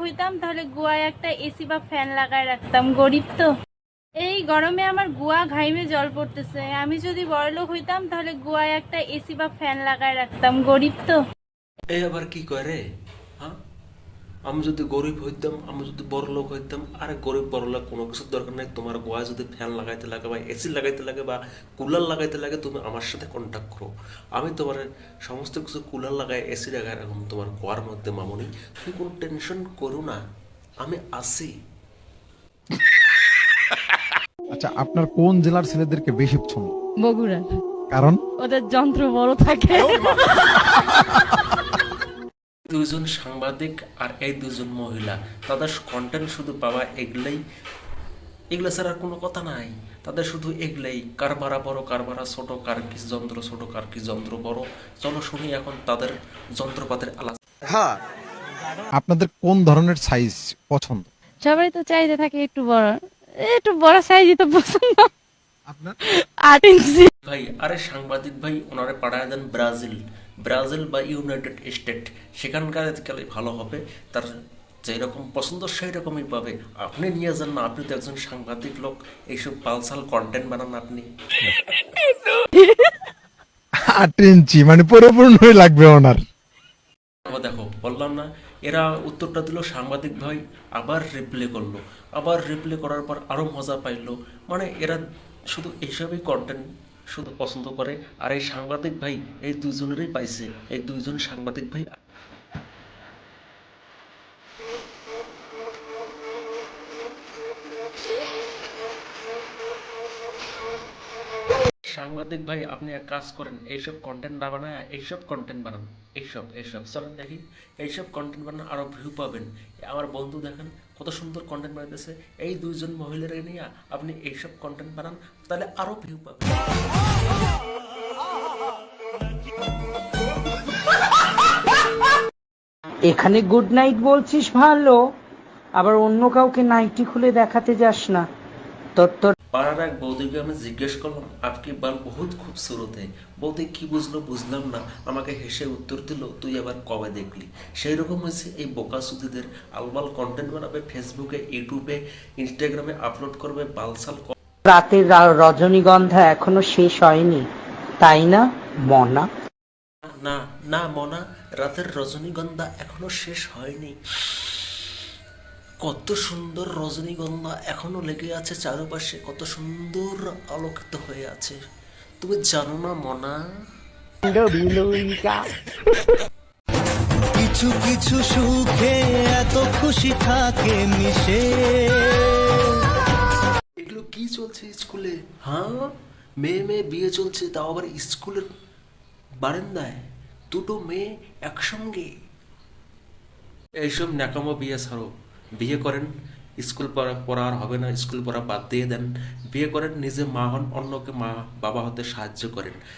হইতাম, তাহলে গুয়ায় একটা এসি বা ফ্যান লাগায় রাখতাম, গরিব তো। এই গরমে আমার গুয়া ঘাইমে জল পড়তেছে। আমি যদি বড়লোক হইতাম, তাহলে গুয়ায় একটা এসি বা ফ্যান লাগায় রাখতাম, গরিব তো। এই আবার কি করে হ্যাঁ? আমি যদি গরিব হইতাম আমি যদি বড় লোক হইতাম আরে গরিব বড় লোক কোনো কিছুর দরকার নেই। তোমার গোয়া যদি ফ্যান লাগাইতে লাগে বা এসি লাগাইতে লাগে বা কুলার লাগাইতে লাগে তুমি আমার সাথে কন্ট্যাক্ট করো। আমি তোমার সমস্ত কিছু কুলার লাগাই এসি লাগাই রাখুন তোমার গোয়ার মধ্যে মামনি। তুমি কোনো টেনশন করো না। আমি আসি আচ্ছা আপনার কোন জেলার ছেলেদেরকে বেশি পছন্দ? বগুড়া। কারণ? ওদের যন্ত্র বড় থাকে। দুইজন সাংবাদিক আর এই দুজন মহিলা। তাদের কন্টেন্ট শুধু পাওয়া এগুলাই। এগুলো ছাড়া কোনো কথা নাই। তাদের শুধু এগুলাই কার বাড়া বড় কার বাড়া ছোট কার কি যন্ত্র ছোট কার কি যন্ত্র বড়। চলো শুনি এখন তাদের যন্ত্রপাতির আলাপ। আপনাদের কোন ধরনের সাইজ পছন্দ? সবাই তো চাইতে থাকে একটু বড়। একটু বড় সাইজই তো পছন্দ। আপনার? আট ইঞ্চি ভাই আরে সাংবাদিক ভাই ওনারে পাঠায় দেন ব্রাজিল। ব্রাজিল বা ইউনাইটেড স্টেট সেখানকার গেলে ভালো হবে। তার যেই রকম পছন্দ সেই রকমই পাবে। আপনি নিয়ে যান না আপনি তো একজন সাংবাদিক লোক। এইসব পালসাল কন্টেন্ট বানান আপনি। আট ইঞ্চি মানে পরিপূর্ণই লাগবে ওনার। দেখো বললাম না এরা উত্তরটা দিল সাংবাদিক ভাই আবার রিপ্লে করল। আবার রিপ্লে করার পর আরও মজা পাইলো। মানে এরা শুধু এইসবই কন্টেন্ট শুধু পছন্দ করে। আর এই সাংবাদিক ভাই এই দুজনেরই পাইছে। এই দুইজন সাংবাদিক ভাই সাংবাদিক ভাই, আপনি এক কাজ করেন, এইসব কন্টেন্ট না বানায়, এইসব কন্টেন্ট বানান। এইসব এইসব। চলেন দেখি, এইসব কন্টেন্ট বানান আরও ভিউ পাবেন। আমার বন্ধু দেখেন, কত সুন্দর কন্টেন্ট বানাইতেছে। এই দুইজন মহিলাকে নিয়ে আপনি এইসব কন্টেন্ট বানান, তাহলে আরও ভিউ পাবেন। এখানে গুড নাইট বলছিস ভালো, আবার অন্য কাউকে নাইটি খুলে দেখাতে যাস না। তোর তোর পাড়ার এক বৌদিকে আমি জিজ্ঞেস করলাম আপকি বাল বহুত খুবসুরত। হে বৌদি কি বুঝলো বুঝলাম না আমাকে হেসে উত্তর দিল তুই আবার কবে দেখলি? সেই রকম হয়েছে এই বোকা সুদিদের আলবাল কন্টেন্ট বানাবে ফেসবুকে ইউটিউবে ইনস্টাগ্রামে আপলোড করবে বালসাল রাতের রজনীগন্ধা এখনও শেষ হয়নি তাই না মনা? না না মনা রাতের রজনীগন্ধা এখনও শেষ হয়নি। কত সুন্দর রজনীগন্ধা এখনও লেগে আছে চারপাশে কত সুন্দর আলোকিত হয়ে আছে। তুমি জানো না মনা? কিছু কিছু সুখে এত খুশি থাকে মিশে। এগুলো কি চলছে স্কুলে? হ্যাঁ মেয়ে মেয়ে বিয়ে চলছে তাও আবার স্কুলের বারান্দায়। দুটো মেয়ে একসঙ্গে। এইসব ন্যাকামো বিয়ে ছাড়ো। বিয়ে করেন, স্কুল পড়া আর হবে না, স্কুল পড়া বাদ দিয়ে দেন। বিয়ে করেন, নিজে মা হন, অন্যকে মা বাবা হতে সাহায্য করেন।